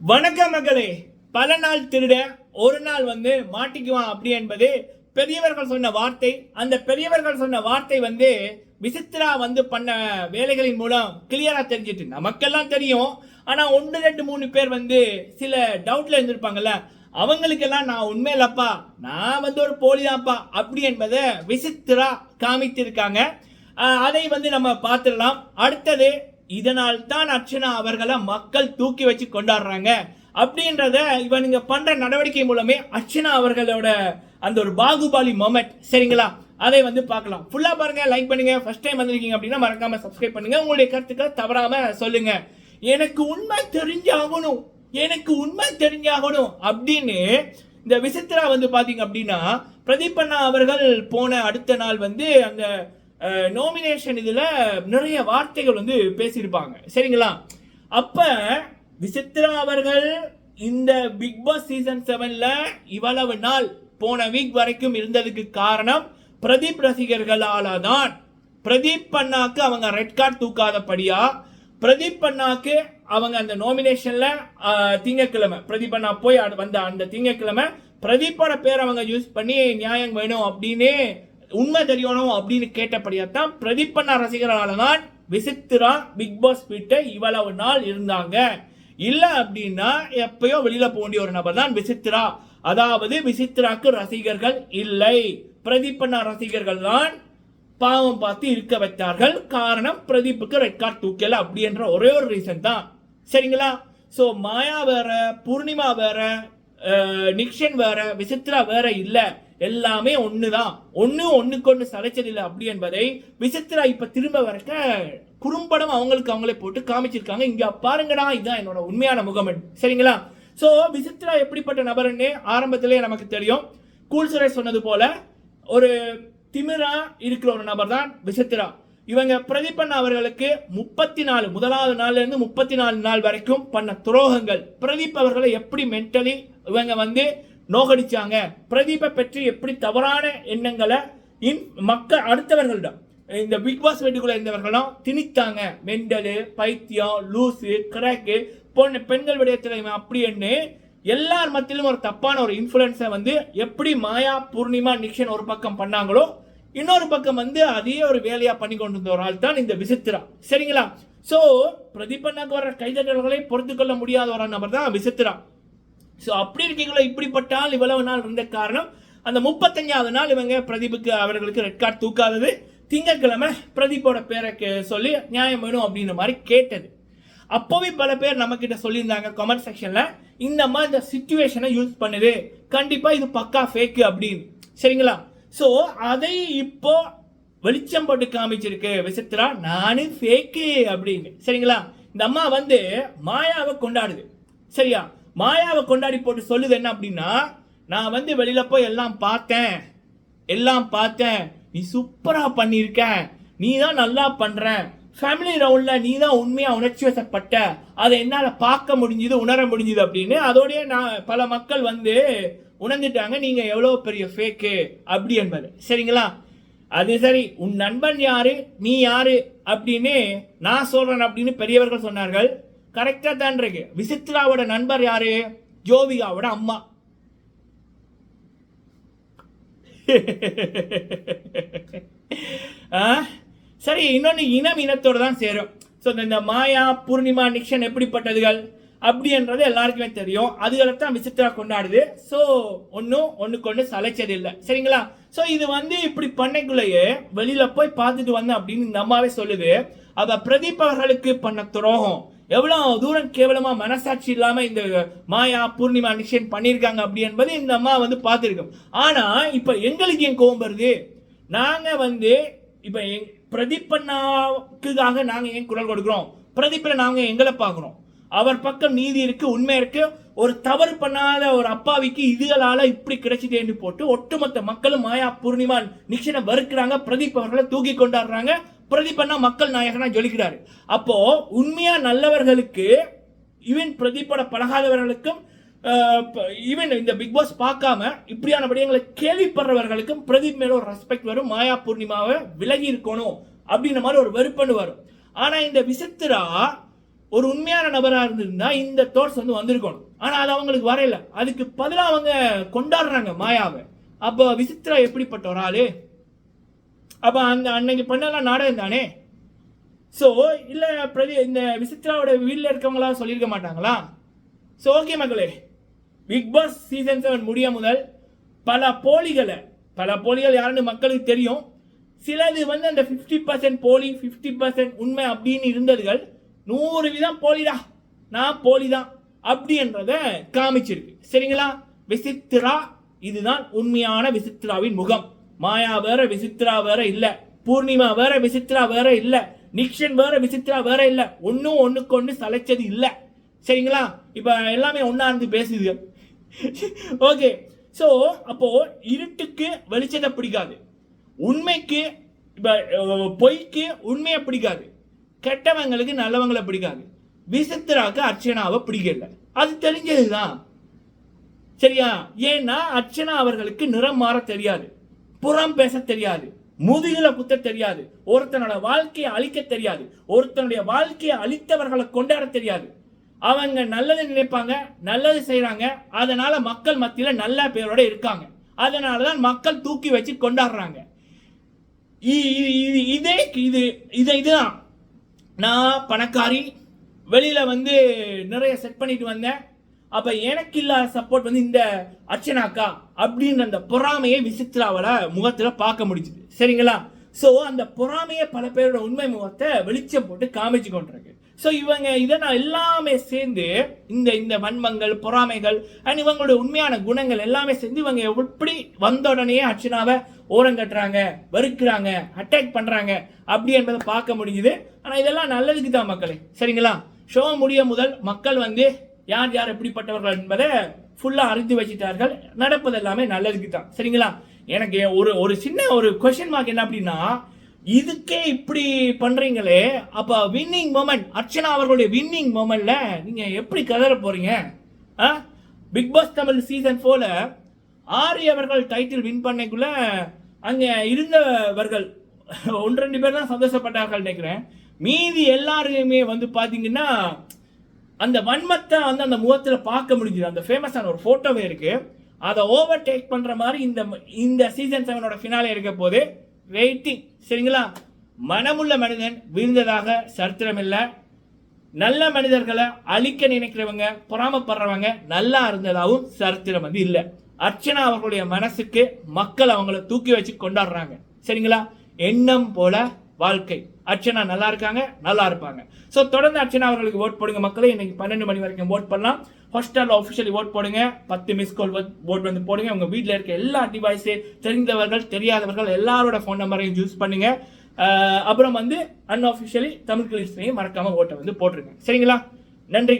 வணக்க மகளே. பல நாள் திருட ஒரு நாள் வந்து மாட்டிக்குவான் அப்படி என்பது பெரியவர்கள் சொன்ன வார்த்தை. அந்த பெரியவர்கள் சொன்ன வார்த்தை வந்து விசித்ரா வந்து பண்ண வேலைகளின் மூலம் கிளியரா தெரிஞ்சிட்டு நமக்கெல்லாம் தெரியும். ஆனா ஒன்று ரெண்டு மூணு பேர் வந்து சில டவுட்ல இருந்திருப்பாங்கல்ல. அவங்களுக்கெல்லாம் நான் உண்மையிலப்பா நான் வந்து ஒரு போலிதான்ப்பா அப்படி என்பதை விசித்திரா காமித்திருக்காங்க. அதை வந்து நம்ம பார்த்துடலாம். அடுத்தது இதனால் தான் அர்ச்சனா அவர்களை மக்கள் தூக்கி வச்சு கொண்டாடுறாங்க. அப்படின்றத இவனுங்க பண்ற நடவடிக்கை மூலமே அர்ச்சனா அவர்களோட அந்த ஒரு பாகுபாலி மொமெண்ட் சரிங்களா? அதை வந்து பார்க்கலாம். ஃபுல்லா பாருங்க லைக் பண்ணுங்க. ஃபர்ஸ்ட் டைம் வந்திருக்கீங்க அப்படின்னா மறக்காம சப்ஸ்கிரைப் பண்ணுங்க. உங்களுடைய கருத்துக்களை தவறாம சொல்லுங்க. எனக்கு உண்மை தெரிஞ்சாகணும். எனக்கு உண்மை தெரிஞ்சாகணும் அப்படின்னு இந்த விசித்ரா வந்து பாத்தீங்க அப்படின்னா பிரதீப் அண்ணா அவர்கள் போன அடுத்த நாள் வந்து அந்த நோமினேஷன் இதில் நிறைய வார்த்தைகள் வந்து பேசியிருப்பாங்க. சரிங்களா? அப்போ விசித்ரா அவர்கள் இந்த பிக் பாஸ் சீசன் செவனில் இவ்வளவு நாள் போன வீக் வரைக்கும் இருந்ததுக்கு காரணம் பிரதீப் ரசிகர்களால தான் பிரதீப் அண்ணாக்கு அவங்க ரெட் கார்டு தூக்காதபடியா பிரதீப் அண்ணாக்கு அவங்க அந்த நோமினேஷனில் திங்கக்கிழமை பிரதீப் அண்ணா போய் வந்த அந்த திங்கக்கிழமை பிரதீப்போட பேர் அவங்க யூஸ் பண்ணி நியாயம் வேணும் அப்படின்னு உண்மை தெரியணும் அப்படின்னு கேட்டபடியா தான் பிரதீப் அண்ணா தான் விசித்ரா பிக் பாஸ் வீட்டை இவ்வளவு நாள் இருந்தாங்க. இல்ல அப்படின்னா எப்பயோ வெளியில போக வேண்டிய ஒரு நபர் தான் விசித்ரா அதாவது விசித்ராக்கு ரசிகர்கள் இல்லை. பிரதீப்பண்ணா ரசிகர்கள் தான் பாவம் பார்த்து இருக்க வைத்தார்கள். காரணம் பிரதீப்புக்கு ரெட் கார்டு தூக்கல அப்படின்ற ஒரே ஒரு ரீசன் தான். சரிங்களா? சோ மாயா வேற பூர்ணிமா வேற நிக்ஷன் வேற விசித்ரா வேற இல்லை. எல்லாமே ஒன்று தான் ஒன்று ஒன்றுக்கு ஒன்று இல்லை அப்படி என்பதை விசித்ரா இப்போ திரும்ப வரக்க குறும்படம் அவங்களுக்கு அவங்களே போட்டு காமிச்சிருக்காங்க. இங்கே பாருங்கடா இதுதான் என்னோட உண்மையான முகமன் சரிங்களா? ஸோ விசித்ரா எப்படிப்பட்ட நபர்னு ஆரம்பத்திலே நமக்கு தெரியும். கூல்சுரை சொன்னது போல ஒரு திமிரா இருக்கிற ஒரு நபர் தான் விசித்ரா இவங்க பிரதீபன் அவர்களுக்கு முப்பத்தி நாலு முதலாவது நாள்ல இருந்து முப்பத்தி நாலு நாள் வரைக்கும் பண்ண துரோகங்கள். பிரதீப் அவர்களை எப்படி மென்டலி இவங்க வந்து நோகடிச்சாங்க. பிரதீபை பற்றி எப்படி தவறான எண்ணங்களை இன் மக்கள் அடுத்தவர்களிடம் இந்த பிக் பாஸ் வீட்டுக்குள்ள இருந்தவர்களும் திணித்தாங்க. மெண்டலு பைத்தியம் லூசு கிராக்கு போன்ற பெண்கள் விடயத்தில் அப்படின்னு எல்லார் மத்தியிலும் ஒரு தப்பான ஒரு இன்ஃப்ளூயன்ஸை வந்து எப்படி மாயா பூர்ணிமா நிக்ஷன் ஒரு பக்கம் பண்ணாங்களோ இன்னொரு பக்கம் வந்து அதே ஒரு வேலையாக பண்ணி கொண்டு வந்த ஒரு ஆள் தான் இந்த விசித்திரா. சரிங்களா? ஸோ பிரதிபண்ணாக்கு வர கைதட்டல்களை பொறுத்துக்கொள்ள முடியாத ஒரு நபர் தான் விசித்திரா. ஸோ அப்படி இருக்கீங்களோ இப்படிப்பட்டால் இவ்வளவு நாள் இருந்த காரணம் அந்த முப்பத்தஞ்சாவது நாள் இவங்க பிரதீபுக்கு அவர்களுக்கு ரெட் கார்டு தூக்காதது. திங்கட்கிழமை பிரதீப்போட பேரை கே- சொல்லி நியாயம் வேணும் அப்படின்ற மாதிரி கேட்டது. அப்போவே பல பேர் நம்ம கிட்ட சொல்லியிருந்தாங்க கமெண்ட் செக்ஷன்ல இந்த மாதிரி இந்த சுச்சுவேஷனை யூஸ் பண்ணுது. கண்டிப்பா இது பக்கா ஃபேக்கு அப்படின்னு. சரிங்களா? ஸோ அதை இப்போ வெளிச்சம் போட்டு காமிச்சிருக்கு. விசித்ரா நானும் ஃபேக்கு அப்படின்னு. சரிங்களா? இந்த அம்மா வந்து மாயாவை கொண்டாடுது. சரியா? மாயாவை கொண்டாடி போட்டு சொல்லுது என்ன அப்படின்னா நான் வந்து வெளியில போய் எல்லாம் பார்த்தேன். எல்லாம் பார்த்தேன். நீ சூப்பராக பண்ணியிருக்க. நீ தான் நல்லா பண்ற. ஃபேமிலி ரவுண்டில் நீ தான் உண்மையாக உணர்ச்சி வசப்பட்ட. அதை என்னால் பார்க்க முடிஞ்சுது உணர முடிஞ்சுது அப்படின்னு அதோடய நான் பல மக்கள் வந்து உணர்ந்துட்டாங்க நீங்கள் எவ்வளோ பெரிய ஃபேக்கு அப்படி என்பது. சரிங்களா? அது சரி. உன் நண்பன் யாரு? நீ யாரு? அப்படின்னு நான் சொல்கிறேன் அப்படின்னு பெரியவர்கள் சொன்னார்கள். கரெக்டாக தான் இருக்கு. விசித்ராவோட நண்பர் யாரு? ஜோவிகாவோட அம்மா. ஆ? சரி இன்னொன்று இனம் இனத்தோடு தான் சேரும். ஸோ இந்த மாயா பூர்ணிமா நிக்ஷன் எப்படிப்பட்டதுகள்? அப்படின்றது எல்லாருக்குமே தெரியும். அதுகளை தான் விசித்திரா கொண்டாடுது. ஸோ ஒன்றும் ஒன்றுக்கு ஒன்று சலைச்சது இல்லை சரிங்களா? ஸோ இது வந்து இப்படி பண்ணைக்குள்ளேயே வெளியில் போய் பார்த்துட்டு வந்தேன் அப்படின்னு இந்த அம்மாவே சொல்லுது. அவள் பிரதீப் அவர்களுக்கு பண்ண துரோகம். எவ்வளோ தூரம் கேவலமாக மனசாட்சி இல்லாமல் இந்த மாயா பூர்ணிமா நிக்ஷன் பண்ணியிருக்காங்க அப்படி என்பது இந்த அம்மா வந்து பார்த்துருக்கோம். ஆனால் இப்போ எங்களுக்கு ஏன் கோவம் வருது? நாங்கள் வந்து இப்போ எங்- பிரதிப்பண்ணாக்குக்காக நாங்கள் ஏன் குரல் கொடுக்குறோம்? பிரதிப்பில் நாங்கள் எங்களை பார்க்குறோம். அவர் பக்கம் நீதி இருக்கு உண்மை இருக்கு. ஒரு தவறு பண்ணாத ஒரு அப்பாவிக்கு இதுகளால இப்படி கிடைச்சிட்டேன்னு போட்டு ஒட்டுமொத்த மக்களும் மாயா பூர்ணிமா நிக்ஷனை வறுக்கிறாங்க. பிரதீப் அவர்களை தூக்கி கொண்டாடுறாங்க. பிரதீப் மக்கள் நாயகனா ஜொலிக்கிறாரு அப்போ உண்மையா நல்லவர்களுக்கு ஈவன் பிரதீப்போட பழகாதவர்களுக்கும் ஈவன் இந்த பிக் பாஸ் பார்க்காம இப்படியான விடயங்களை கேள்விப்படுறவர்களுக்கும் பிரதீப் மேல ஒரு ரெஸ்பெக்ட் வரும் மாயா பூர்ணிமாவை விலகி இருக்கணும் அப்படின்ற மாதிரி ஒரு வெறுப்பன்னு வரும். ஆனா இந்த விசித்திரா ஒரு உண்மையான நபரா இருந்திருந்தா இந்த தோட்ஸ் வந்து வந்திருக்கணும். ஆனா அது அவங்களுக்கு வரையில. அதுக்கு பதிலாக அவங்க கொண்டாடுறாங்க மாயாவை. அப்போ விசித்ரா எப்படிப்பட்ட ஒரு ஆளு? அப்போ அந்த அன்னைக்கு பண்ணலாம் நாடகம் தானே? ஸோ இல்லை பிரதி இந்த விசித்ராவோட வீட்டில் இருக்கவங்களா சொல்லியிருக்க மாட்டாங்களா? ஸோ ஓகே மக்களே. பிக் பாஸ் சீசன் செவன் முடிய முதல் பல போலிகளை பல போலிகள் யாருன்னு மக்களுக்கு தெரியும். சிலது வந்து அந்த ஃபிஃப்டி பர்சன்ட் போலி ஃபிஃப்டி பர்சன்ட் உண்மை அப்படின்னு இருந்ததுகள் நூறு வீதம் போலிடா. நான் போலி தான் அப்படின்றத காமிச்சிருக்கு. சரிங்களா? விசித்ரா இதுதான் உண்மையான விசித்ராவின் முகம். மாயா வேற விசித்ரா வேற இல்ல. பூர்ணிமா வேற விசித்ரா வேற இல்ல. நிக்ஷன் வேற விசித்ரா வேற இல்ல. ஒன்னும் ஒண்ணுக்கு ஒண்ணு சளைச்சது இல்ல. சரிங்களா? இப்ப எல்லாமே ஒன்றா இருந்து பேசுது. ஓகே. சோ அப்போ இருட்டுக்கு வெளிச்சத்தை பிடிக்காது. உண்மைக்கு இப்ப பொய்க்கு உண்மையை பிடிக்காது. கெட்டவங்களுக்கு நல்லவங்களை பிடிக்காது. விசித்ராக்கு அர்ச்சனாவை பிடிக்கல. அது தெரிஞ்சதுதான். சரியா? ஏன்னா அர்ச்சனா அவர்களுக்கு நிறம் மாற தெரியாது. புறம் பேச தெரியாது. முதுகில குத்த தெரியாது. ஒருத்தனோட வாழ்க்கையை அழிக்க தெரியாது. ஒருத்தனுடைய வாழ்க்கையை அழித்தவர்களை கொண்டாட தெரியாது. அவங்க நல்லது நினைப்பாங்க நல்லது செய்கிறாங்க அதனால மக்கள் மத்தியில நல்ல பேரோட இருக்காங்க. அதனால தான் மக்கள் தூக்கி வச்சு கொண்டாடுறாங்க. இ- இது- இதே இது இதை இதுதான். நான் பணக்காரி வெளியில வந்து நிறைய செட் பண்ணிட்டு வந்தேன். அப்ப எனக்கு இல்லாத சப்போர்ட் வந்து இந்த அர்ச்சனாக்கா அப்படின்ற அந்த பொறாமையை விசித்ராவோட முகத்துல பார்க்க முடிஞ்சுது. சரிங்களா? ஸோ அந்த பொறாமையை பல பேரோட உண்மை முகத்தை வெளிச்சம் போட்டு காமிச்சு கொண்டிருக்கு. ஸோ இவங்க இதை நான் எல்லாமே சேர்ந்து இந்த இந்த வன்மங்கள் பொறாமைகள் அண்ட் இவங்களுடைய உண்மையான குணங்கள் எல்லாமே சேர்ந்து இவங்க எப்படி வந்த உடனே அர்ச்சனாவை ஓரங்கட்டுறாங்க வெறுக்கிறாங்க அட்டாக் பண்ணுறாங்க அப்படி என்பதை பார்க்க முடியுது ஆனால் இதெல்லாம் நல்லதுக்கு தான் மக்களே. சரிங்களா? ஷோ முடிய முதல் மக்கள் வந்து யார் யார் எப்படிப்பட்டவர்கள் என்பதை ஃபுல்லாக அறிந்து வச்சிட்டார்கள். நடப்பது எல்லாமே நல்லதுக்கு தான் சரிங்களா? எனக்கு ஒரு ஒரு சின்ன ஒரு கொஸ்டின் மார்க் என்ன அப்படின்னா இதுக்கே இப்படி பண்ணுறீங்களே அப்போ வின்னிங் மூமெண்ட் அர்ச்சனா அவர்களுடைய வின்னிங் மொமெண்ட்ல நீங்கள் எப்படி கதற போறீங்க? பிக் பாஸ் தமிழ் சீசன் போல ஆரி அவர்கள் டைட்டில் வின் பண்ணக்குள்ள அங்கே இருந்தவர்கள் ஒன்று ரெண்டு பேர் தான் சந்தோஷப்பட்டார்கள் நினைக்கிறேன். மீதி எல்லாருமே வந்து பார்த்தீங்கன்னா அந்த வன்மத்தை வந்து அந்த முகத்தில் பார்க்க முடிஞ்சுது. அந்த ஃபேமஸான ஒரு ஃபோட்டோவே இருக்கு. அதை ஓவர் டேக் பண்ணுற மாதிரி இந்த இந்த சீசன் செவனோட ஃபினாலே இருக்க போது வெயிட்டிங் சரிங்களா? மனமுள்ள மனிதன் வீழ்ந்ததாக சரித்திரம் இல்லை நல்ல மனிதர்களை அழிக்க நினைக்கிறவங்க பொறாமப்படுறவங்க நல்லா இருந்ததாகவும் சரித்திரம் வந்து இல்லை. அர்ச்சனா அவர்களுடைய மனசுக்கு மக்கள் அவங்கள தூக்கி வச்சு கொண்டாடுறாங்க. சரிங்களா? எண்ணம் போல வாழ்க்கை. அர்ச்சனா நல்லா இருக்காங்க நல்லா இருப்பாங்க. ஸோ தொடர்ந்து அர்ச்சனா அவர்களுக்கு ஓட் போடுங்க மக்களே. இன்னைக்கு பன்னெண்டு மணி வரைக்கும் ஓட் பண்ணலாம். ஹாஸ்டல் ஆஃபிஷியலி ஓட் போடுங்க. பத்து மிஸ் கால் ஓட் வந்து போடுங்க. உங்க வீட்டில் இருக்க எல்லா டிவைஸு தெரிந்தவர்கள் தெரியாதவர்கள் எல்லாரோட ஃபோன் நம்பரையும் யூஸ் பண்ணுங்க. அப்புறம் வந்து அன்ஆஃபிஷியலி தமிழ் கிளிஸ்லையும் மறக்காம ஓட்டை வந்து போட்டுருங்க. சரிங்களா? நன்றி.